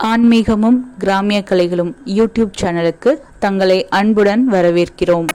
ஆன்மீகமும் கிராமிய கலைகளும் யூடியூப் சேனலுக்கு தங்களை அன்புடன் வரவேற்கிறோம்.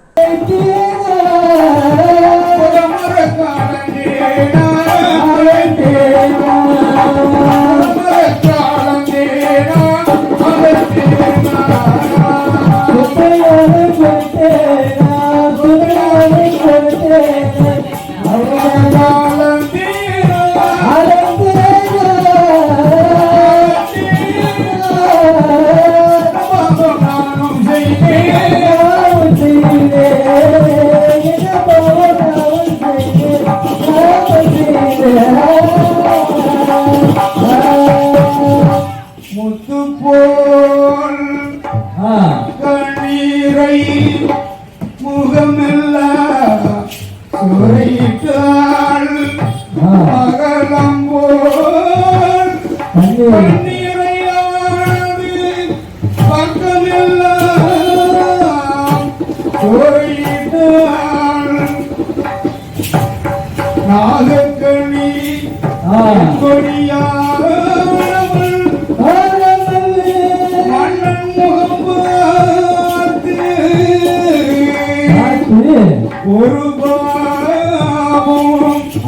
ஒரு பாவம்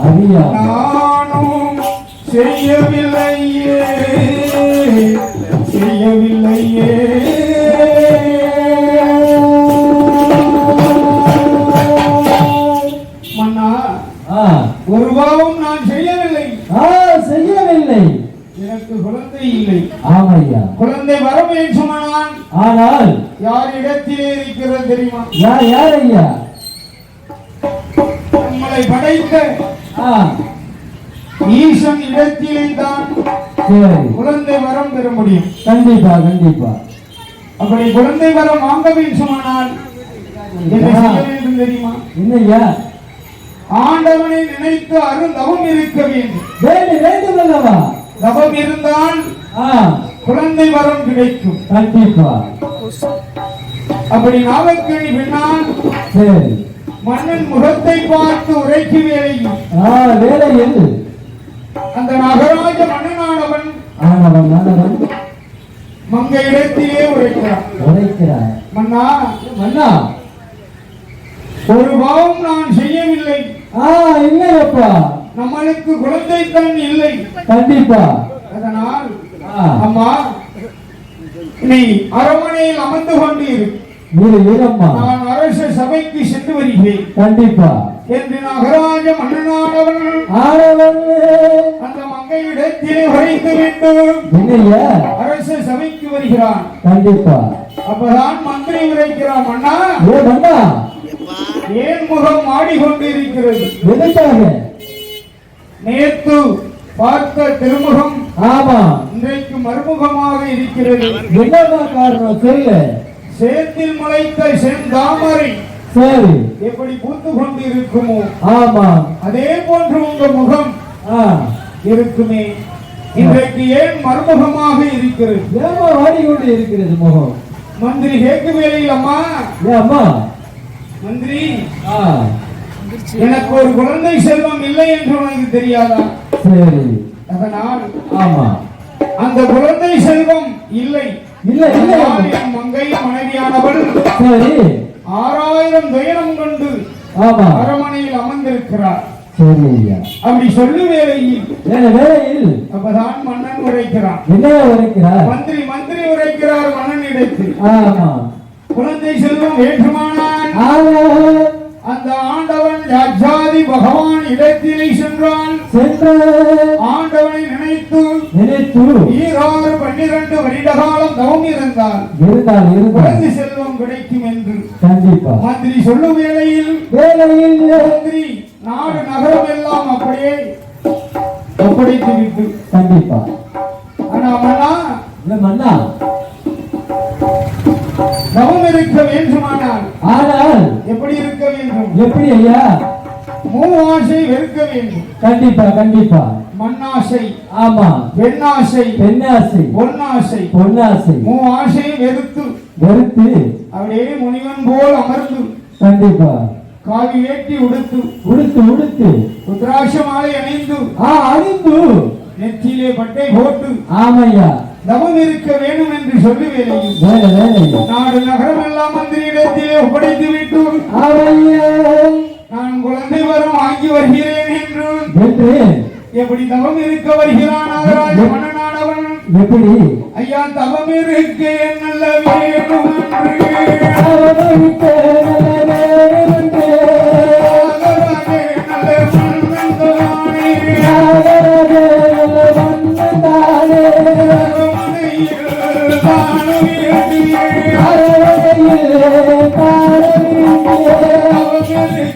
அறியா நானும் செய்யவில்லையே. செய்யவில்லையே. மன்னா ஆ, ஒரு பாவம் நான் செய்யவில்லை. ஆ, செய்யவில்லை. எனக்கு குழந்தை இல்லை. ஆமையா. குழந்தை வரவேற்றுமானான் ஆனால் யார் இடத்திலே இருக்கிறது தெரியுமா? யார் யார் ஐயா? ஈசன் இடத்திலே தான் குழந்தை வரம் பெற முடியும். கண்டிப்பா கண்டிப்பா. அப்படி குழந்தை வரம் வாங்க வேண்டுமானால் தெரியுமா? என்னய்யா? ஆண்டவனை நினைத்து அருந்தவம் இருக்க வேண்டும். வேண்டும் வேண்டும் அல்லவா? தவம் இருந்தால் குழந்தை வரம் கிடைக்கும். கண்டிப்பா. அப்படி நாவக்கணி பின்னால் சரி. மன்னன் முகத்தை பார்த்து உரைக்கும் வேளையில் ஆ, வேலையில் அந்த நகராஜ மன்னனானவன் ஆனவன் ஆனவன் மங்க இடத்திலே உரைக்கிறான் உழைக்கிறார் மன்னா மன்னா. ஒரு பாவம் நான் செய்யவில்லை. ஆ இல்லையப்பா. நம்மளுக்கு குழந்தை கண் இல்லை. கண்டிப்பா. அதனால் அம்மா நீ அரண்மனையில் அமர்ந்து கொண்டு அரச சபைக்கு சென்று வருகிறேன். கண்டிப்பா. என்று நகராஜ மன்னனானவன் அந்த மங்கையிடத்திலே உரைத்து வேண்டும். அரச சபைக்கு வருகிறான். கண்டிப்பா. அப்பதான் மந்திரி உரைக்கிறான் மன்னா ஏ மன்னா. ஏன் முகம் மாடிக்கொண்டு இருக்கிறது எதுக்காக? நேத்து பார்த்த திருமுகம் ஆமா. இன்றைக்கு மறுமுகமாக இருக்கிறது. என்னமா காரணம்? சொல்லு. சேத்தில் முளைத்த செந்தாமரை சரி. எப்படி பூத்து கொண்டு இருக்குமோ ஆமா. அதே போன்று உங்க முகம் ஆ. இருக்குமே. இன்றைக்கு ஏன் மறுமுகமாக இருக்கிறது? ஏமா வாடிக்கொண்டு இருக்கிறது முகம்? மந்திரி கேட்க வேலையில் அம்மா அம்மா. மந்திரி ஆ. எனக்கு ஒரு குழந்தை செல்வம் இல்லை என்று உனக்கு தெரியாதா? சரி. அதனால் ஆமா. அந்த குழந்தை செல்வம் இல்லை. இல்ல இல்ல. என் மங்கை மனைவியானவள் சரி. ஆறாயிரம் துயரம் கொண்டு ஆமா. அரமனையில் அமர்ந்திருக்கிறார் அப்படி சொல்லு வேலையில். அப்பதான் மன்னன் உரைக்கிறான். என்ன உரைக்கிறார்? மந்திரி மந்திரி உரைக்கிறார் மன்னன் இடத்து ஆமா. குழந்தை செல்வம் வேற்றுமானான் ஆமா. அந்த ஆண்டவன் ராஜாதி பகவான் இடத்திலே சென்றான். சென்ற ஆண்டவனை நினைத்து நினைத்து ஈராறு பன்னிரண்டு வருட காலம் தவம் இருந்தால் இருந்தால் குழந்தை செல்வம் கிடைக்கும் என்று. கண்டிப்பா. மந்திரி சொல்லும் வேளையில் வேலையில் மந்திரி நாடு நகரம் எல்லாம் அப்படியே ஒப்படைத்து விட்டு கண்டிப்பா. ஆனா மன்னா இல்ல மன்னா. இருக்க வேண்டுமானால் ஆனால் எப்படி இருக்க வேண்டும்? எப்படி ஐயா? மூவாசை வெறுக்க வேண்டும். கண்டிப்பா கண்டிப்பா. மண்ணாசை ஆமா. பெண்ணாசை பெண்ணாசை பொன்னாசை பொன்னாசை. மூவாசை வெறுத்து. வெறுத்து. அப்படியே முனிவன் போல் அமர்ந்து. கண்டிப்பா. காவி வேட்டி உடுத்து. உடுத்து உடுத்து. ருத்ராட்ச மாலை அணிந்து. ஆ அணிந்து. நெற்றியிலே பட்டை போட்டு ஆமையா? தவம் இருக்க வேண்டும் என்று சொல்லி நாடு நகரம் எல்லாம் மந்திரியிடத்திலே ஒப்படைத்து விட்டு. ஆமையா. நான் குழந்தை வரம் வாங்கி வருகிறேன் என்று. எப்படி தவம் இருக்க வருகிறான் நாகராஜ மன்னனானவன் எப்படி? ஐயா தவம் இருக்க நல்ல என்று. Thank you.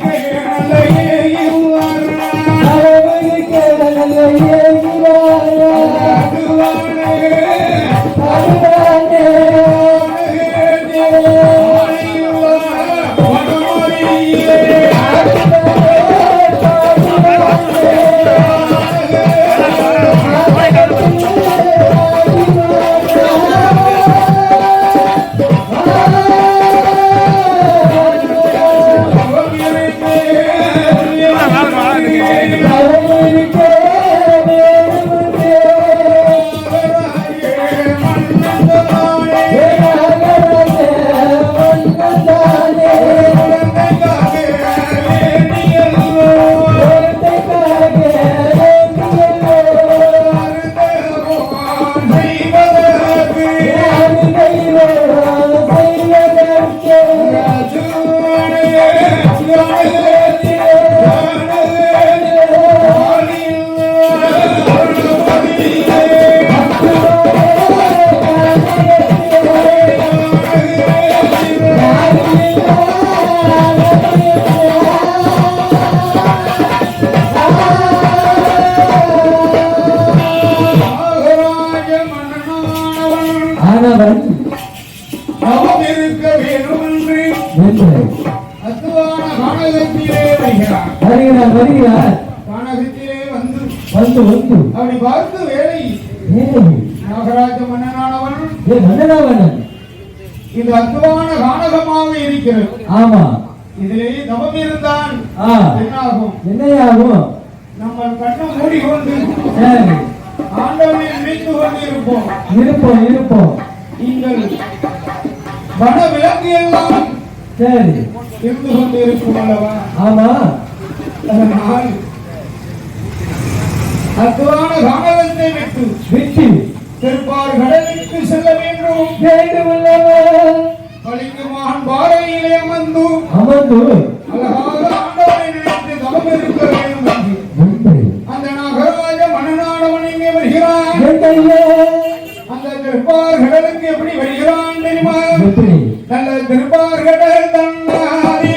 வந்து. வந்து வந்து. அப்படி பார்த்து வேலை. ஏய், நாகராஜ மன்னனானவன். ஏ மன்னனாவனன். இது அத்துவான கானகமாக இருக்கிறது ஆமா. இதிலே தவம் இருந்தான் ஆ. என்னாகும்? என்னையாகும்? நம்ம கண்ணை மூடிக்கொண்டு ஆண்டவனை நினைத்து கொண்டு இருப்போம் இருப்போம் இருப்போம். நீங்கள் வன விலங்கு எல்லாம் சரி. இருந்து கொண்டு இருக்கும் அல்லவா ஆமா அதனால் அத்துவான கானகத்தை விட்டு விட்டு திருப்பார் கடலுக்கு செல்ல வேண்டும். வேண்டுமல்லவன் பளிங்குமான் பாறையிலே அமர்ந்து அமர்ந்து அழகாக ஆண்டவனை நினைத்து தவம் இருக்க வேண்டும் அந்த நாகராஜ மன்னனானவன் இங்கே வருகிறான். எங்கையே அந்த திருப்பார் கடலுக்கு எப்படி வருகிறான் தெரியுமா? நல்ல திருப்பார் தன்னாரி.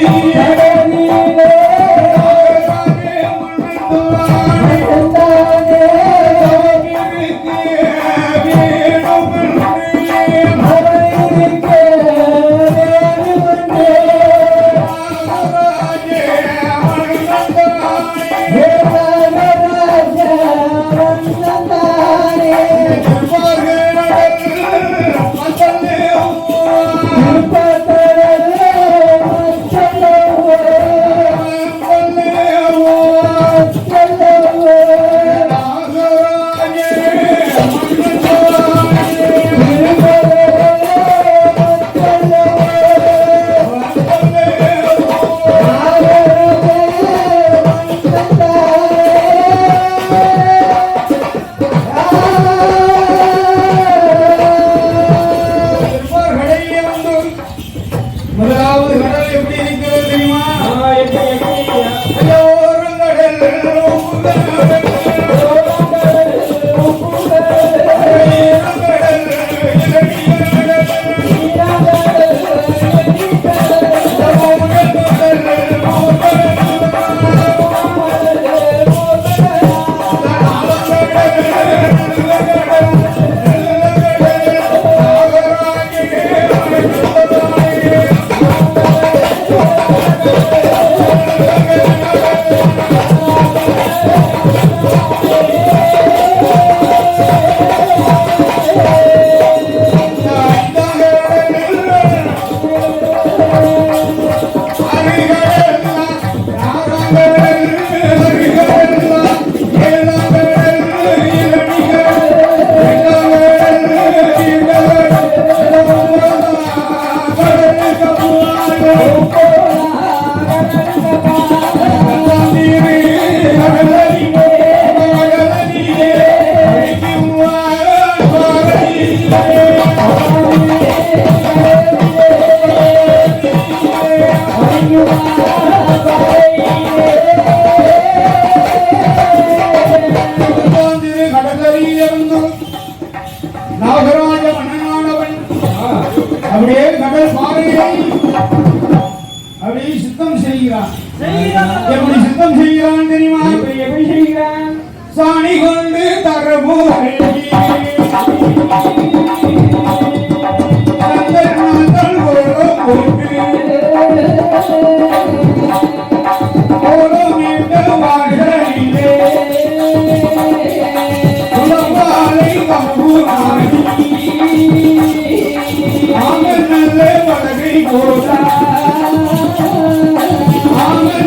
you.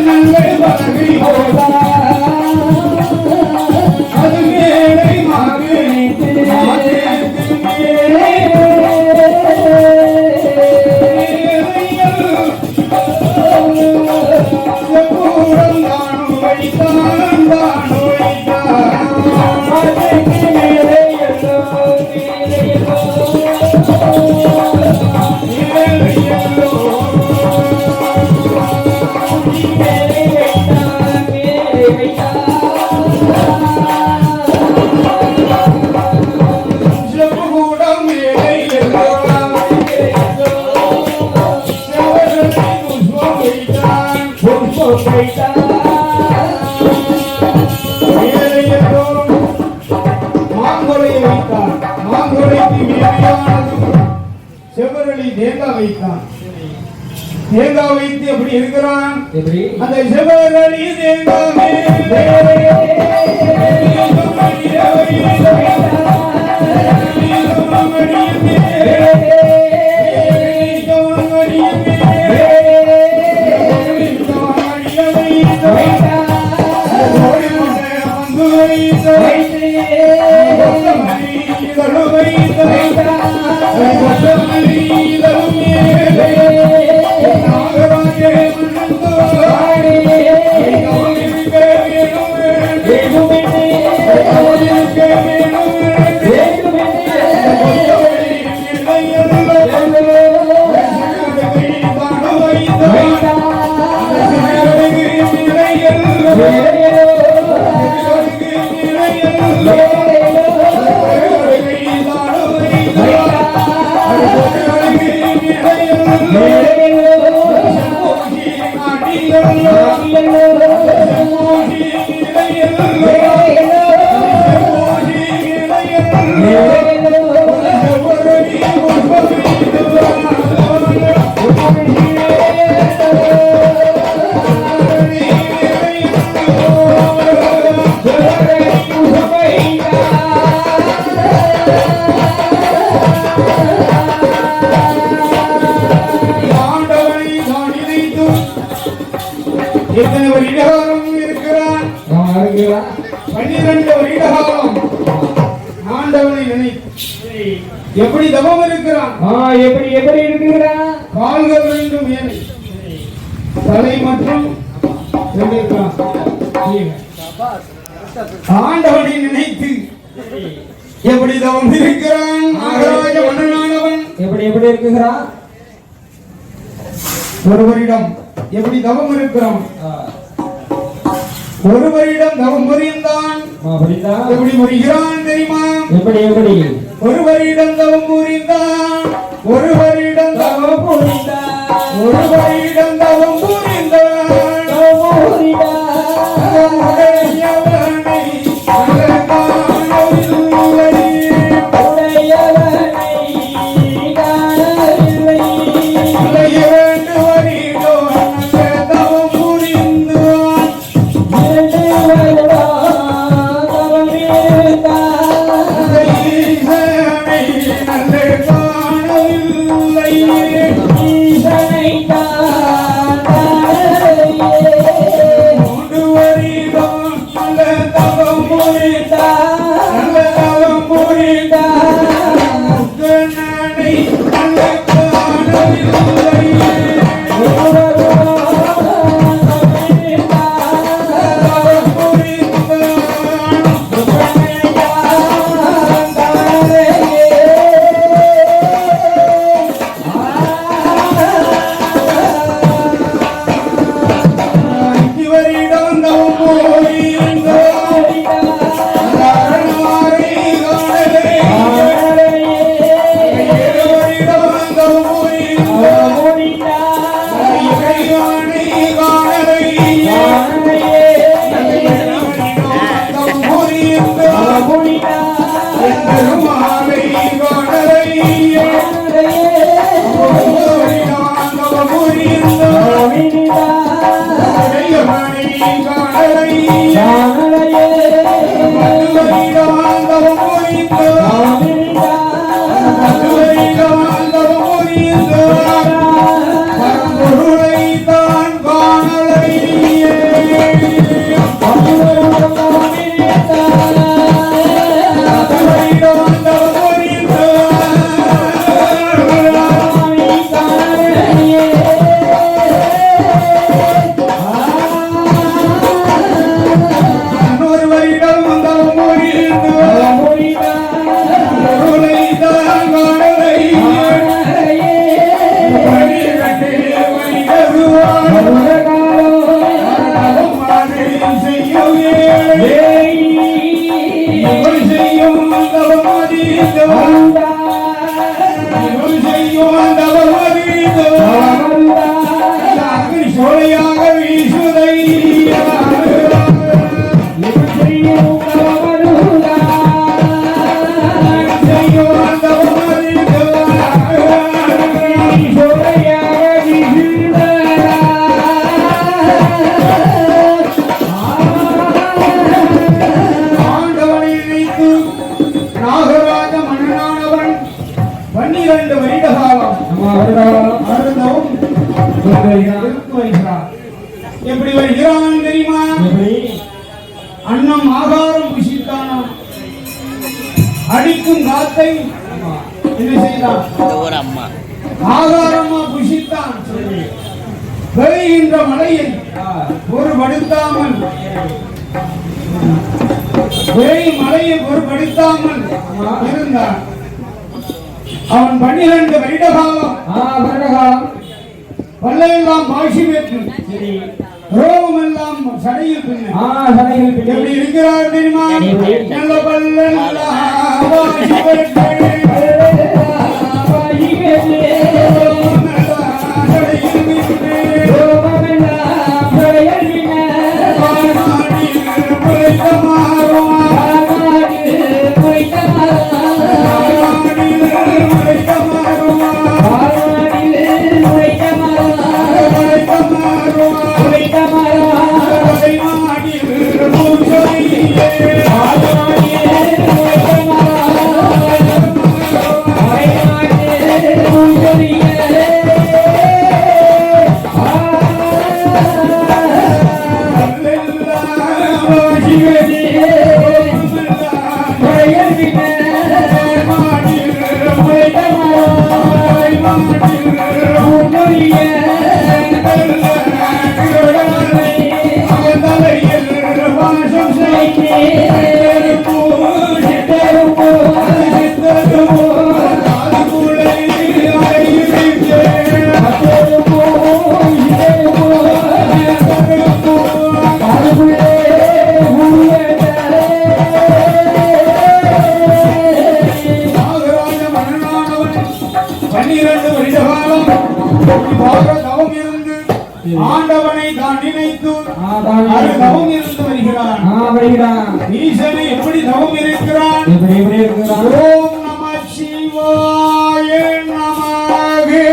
நல்ல செவ்வரளி தேங்காய் வைத்தான் தேங்காய் வைத்து எப்படி இருக்கிறான் அந்த செவ்வரளி தேங்காவே எத்தனை வருடம் இருக்கிறான் பன்னிரண்டு வருடம் ஆண்டவனை நினைத்து எப்படி தவம் இருக்கிறான்? எப்படி எப்படி இருக்கிறான் கால்கள் ரெண்டும் ஏனை? தலை மற்றும் இருக்கிறான். ஆண்டவனை நினைத்து எப்படி தவம் இருக்கிறான்? மன்னனானவன் எப்படி எப்படி இருக்குகிறான் ஒருவரிடம் எப்படி தவம் இருக்கிறான் ஒருவரிடம் தவம் புரிந்தான் அப்படிதான் எப்படி முறிகிறான் தெரியுமா? எப்படி எப்படி? ஒருவரிடம் தவம் புரிந்தான் ஒருவரிடம் தவம் ஒருவரிடம் தவம் காத்தை என்ன செய்தான். ஆகாரமா புசித்தான் பெய்கின்ற மழையை பொருட்படுத்தாமல் வேய் மலையை பொருட்படுத்தாமல் இருந்தான். அவன் பன்னிரண்டு வருட காலம் பல்லையெல்லாம் பாஷி பெற்று. ரோகம் எல்லாம் சடையில் பின்ன. எப்படி இருக்கிறார் தெரியுமா? நல்ல தவம் இருந்து வருகிறான் ஈசனை எப்படி தவம் இருக்கிறான் ஓம் நம சிவாய நமகே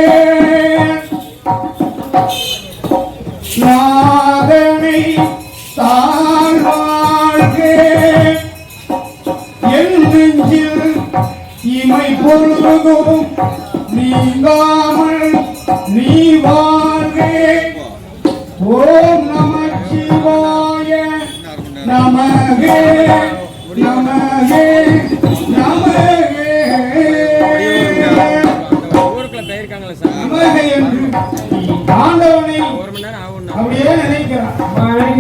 நாதனை தாழ்வாழ்கே. என் நெஞ்சில் இமை பொழுதும் நீங்காமல்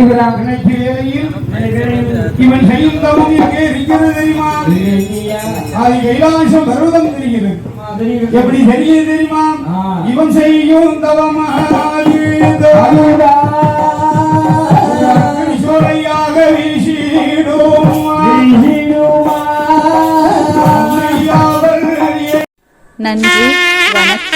நினைக்கிறான் நினைப்பு வேளையில் இவன் செய்யும் தவம் எங்கே இருக்கிறது தெரியுமா அது கைலாசம் பருவதம் தெரிகிறது. எப்படி தெரியுது தெரியுமா? இவன் செய்யும் சோலையாக வீசிடும்? நன்றி வணக்கம்.